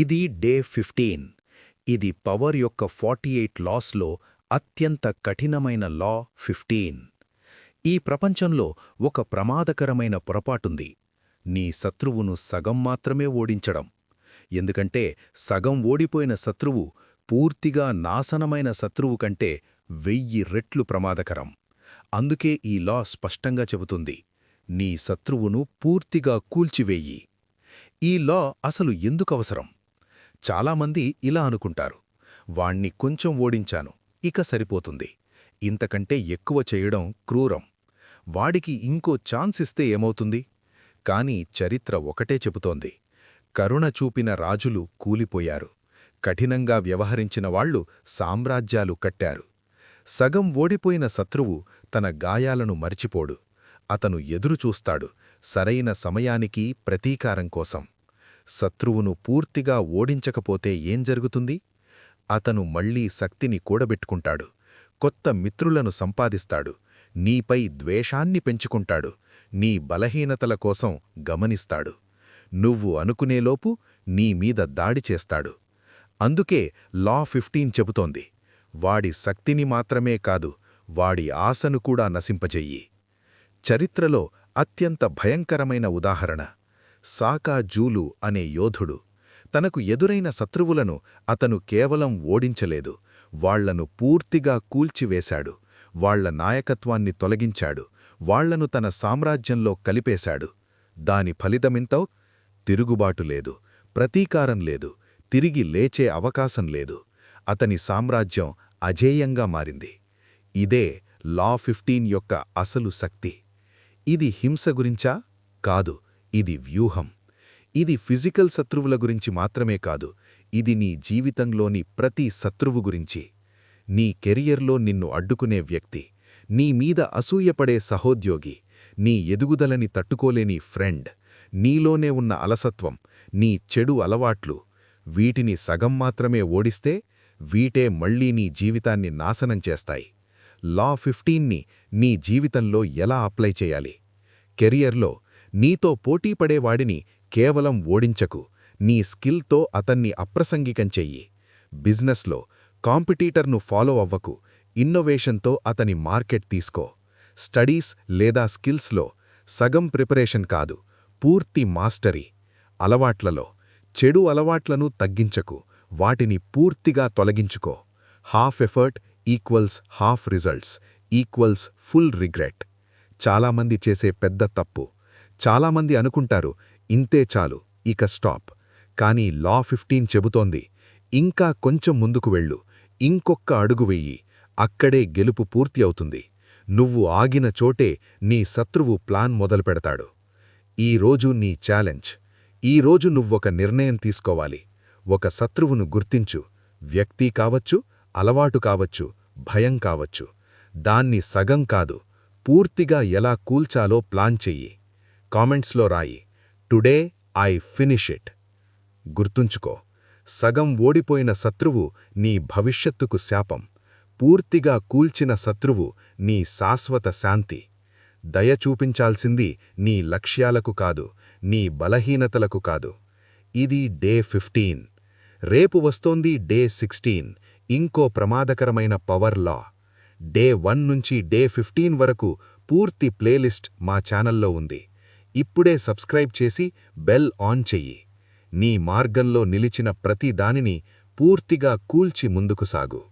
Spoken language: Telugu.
ఇది డే ఫిఫ్టీన్. ఇది పవర్ యొక్క ఫార్టీ ఎయిట్ లాస్లో అత్యంత కఠినమైన లా ఫిఫ్టీన్. ఈ ప్రపంచంలో ఒక ప్రమాదకరమైన పొరపాటుంది. నీ శత్రువును సగం మాత్రమే ఓడించడం. ఎందుకంటే సగం ఓడిపోయిన శత్రువు పూర్తిగా నాశనమైన శత్రువు కంటే వెయ్యి రెట్లు ప్రమాదకరం. అందుకే ఈ లా స్పష్టంగా చెబుతుంది. నీ శత్రువును పూర్తిగా కూల్చివేయి. ఈ లా అసలు ఎందుకవసరం చాలామంది ఇలా అనుకుంటారు. వాణ్ణి కొంచెం ఓడించాను ఇక సరిపోతుంది. ఇంతకంటే ఎక్కువ చేయడం క్రూరం. వాడికి ఇంకో ఛాన్స్ ఇస్తే ఏమవుతుంది? కాని చరిత్ర ఒకటే చెబుతోంది. కరుణ చూపిన రాజులు కూలిపోయారు. కఠినంగా వ్యవహరించిన వాళ్ళు సామ్రాజ్యాలు కట్టారు. సగం ఓడిపోయిన శత్రువు తన గాయాలను మరిచిపోడు. అతను ఎదురుచూస్తాడు. సరైన సమయానికి ప్రతీకారం కోసం. శత్రువును పూర్తిగా ఓడించకపోతే ఏం జరుగుతుంది? అతను మళ్ళీ శక్తిని కూడబెట్టుకుంటాడు. కొత్త మిత్రులను సంపాదిస్తాడు. నీపై ద్వేషాన్ని పెంచుకుంటాడు. నీ బలహీనతల కోసం గమనిస్తాడు. నువ్వు అనుకునేలోపు నీ మీద దాడి చేస్తాడు. అందుకే లా ఫిఫ్టీన్ చెబుతోంది. వాడి శక్తిని మాత్రమే కాదు వాడి ఆశను కూడా నశింపజెయ్యి చరిత్రలో అత్యంత భయంకరమైన ఉదాహరణ. సాకా జూలు అనే యోధుడు. తనకు ఎదురైన శత్రువులను అతను కేవలం ఓడించలేదు. వాళ్ళను పూర్తిగా కూల్చివేశాడు. వాళ్ళ నాయకత్వాన్ని తొలగించాడు. వాళ్ళను తన సామ్రాజ్యంలో కలిపేశాడు. దాని ఫలితమింతో తిరుగుబాటు లేదు. ప్రతీకారం లేదు. తిరిగి లేచే అవకాశం లేదు. అతని సామ్రాజ్యం అజేయంగా మారింది. ఇదే లా ఫిఫ్టీన్ యొక్క అసలు శక్తి. ఇది హింస గురించా? కాదు. ఇది వ్యూహం. ఇది ఫిజికల్ శత్రువుల గురించి మాత్రమే కాదు ఇది నీ జీవితంలోని ప్రతి శత్రువు గురించి. నీ కెరియర్లో నిన్ను అడ్డుకునే వ్యక్తి నీ మీద అసూయపడే సహోద్యోగి నీ ఎదుగుదలని తట్టుకోలేని ఫ్రెండ్ నీలోనే ఉన్న అలసత్వం నీ చెడు అలవాట్లు వీటిని సగం మాత్రమే ఓడిస్తే వీటే మళ్ళీ నీ జీవితాన్ని నాశనం చేస్తాయి. లా ఫిఫ్టీన్ని నీ జీవితంలో ఎలా అప్లై చేయాలి? కెరియర్లో నీతో పోటీపడేవాడిని కేవలం ఓడించకు. నీ స్కిల్తో అతన్ని అప్రసంగికం చెయ్యి. బిజినెస్లో కాంపిటీటర్ను ఫాలో అవ్వకు. ఇన్నోవేషన్తో అతని మార్కెట్ తీసుకో. స్టడీస్ లేదా స్కిల్స్లో సగం ప్రిపరేషన్ కాదు పూర్తి మాస్టరీ. అలవాట్లలో చెడు అలవాట్లను తగ్గించకు. వాటిని పూర్తిగా తొలగించుకో. Half effort equals half results equals full regret. చాలామంది చేసే పెద్ద తప్పు. చాలామంది అనుకుంటారు ఇంతే చాలు ఇక స్టాప్. కానీ లా ఫిఫ్టీన్ చెబుతోంది ఇంకా కొంచెం ముందుకు వెళ్ళు ఇంకొక్క అడుగు వెయ్యి అక్కడే గెలుపు పూర్తి అవుతుంది. నువ్వు ఆగిన చోటే నీ శత్రువు ప్లాన్ మొదలుపెడతాడు. ఈరోజు నీ ఛాలెంజ్. ఈరోజు నువ్వొక నిర్ణయం తీసుకోవాలి. ఒక శత్రువును గుర్తించు. వ్యక్తి కావచ్చు అలవాటు కావచ్చు భయం కావచ్చు. దాన్ని సగం కాదు పూర్తిగా ఎలా కూల్చాలో ప్లాన్ చెయ్యి. కామెంట్స్లో రాయి. Today I finish it. గుర్తుంచుకో సగం ఓడిపోయిన శత్రువు నీ భవిష్యత్తుకు శాపం. పూర్తిగా కూల్చిన శత్రువు నీ శాశ్వత శాంతి. దయ చూపించాల్సింది నీ లక్ష్యాలకు కాదు నీ బలహీనతలకు కాదు. ఇది డే ఫిఫ్టీన్. రేపు వస్తోంది డే సిక్స్టీన్. ఇంకో ప్రమాదకరమైన పవర్ లా. డే వన్ నుంచి డే ఫిఫ్టీన్ వరకు పూర్తి ప్లేలిస్ట్ మా ఛానల్లో ఉంది. ఇప్పుడే సబ్స్క్రైబ్ చేసి బెల్ ఆన్ చెయ్యి. నీ మార్గంలో నిలిచిన ప్రతి దానిని పూర్తిగా కూల్చి ముందుకు సాగు.